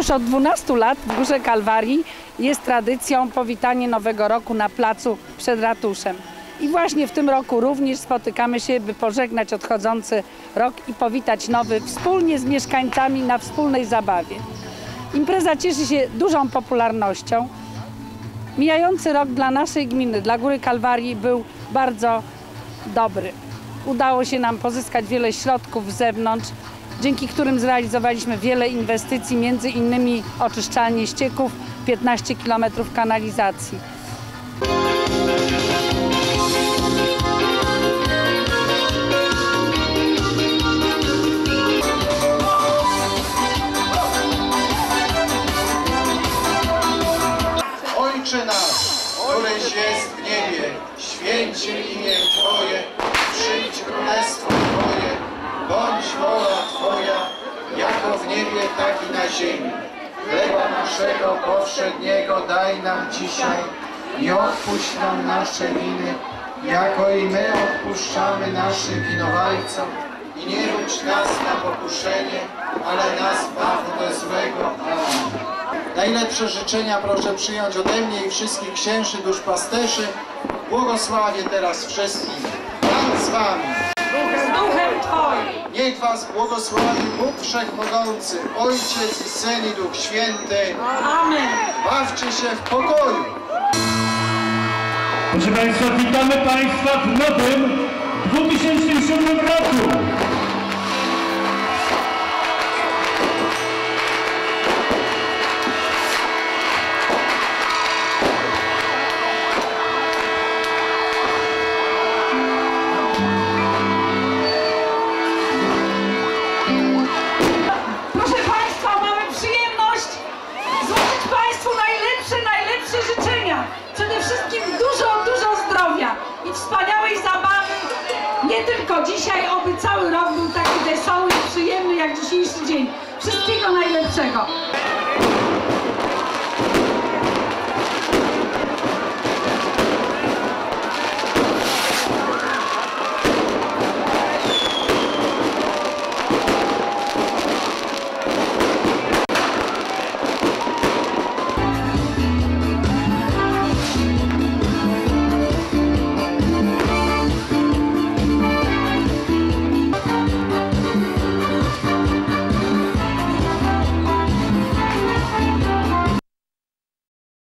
Już od 12 lat w Górze Kalwarii jest tradycją powitanie Nowego Roku na placu przed ratuszem. I właśnie w tym roku również spotykamy się, by pożegnać odchodzący rok i powitać nowy wspólnie z mieszkańcami na wspólnej zabawie. Impreza cieszy się dużą popularnością. Mijający rok dla naszej gminy, dla Góry Kalwarii był bardzo dobry. Udało się nam pozyskać wiele środków z zewnątrz, dzięki którym zrealizowaliśmy wiele inwestycji, między innymi oczyszczalnie ścieków, 15 km kanalizacji. Ojcze nasz, któryś jest w niebie, święć imię Twoje, przyjdź tak i na ziemi. Chleba naszego powszedniego daj nam dzisiaj i odpuść nam nasze winy, jako i my odpuszczamy naszym winowajcom. I nie wódź nas na pokuszenie, ale nas zbaw od złego. Amen. Najlepsze życzenia proszę przyjąć ode mnie i wszystkich księży duszpasterzy. Błogosławię teraz wszystkich. Pan z wami. Z duchem Twoim! Niech was błogosławi Bóg Wszechmogący, Ojciec i Syn i Duch Święty. Amen! Bawcie się w pokoju. Proszę Państwa, witamy Państwa w nowym 2007 roku. Wszystkim dużo, dużo zdrowia i wspaniałej zabawy. Nie tylko dzisiaj, oby cały rok był taki wesoły przyjemny jak dzisiejszy dzień. Wszystkiego najlepszego.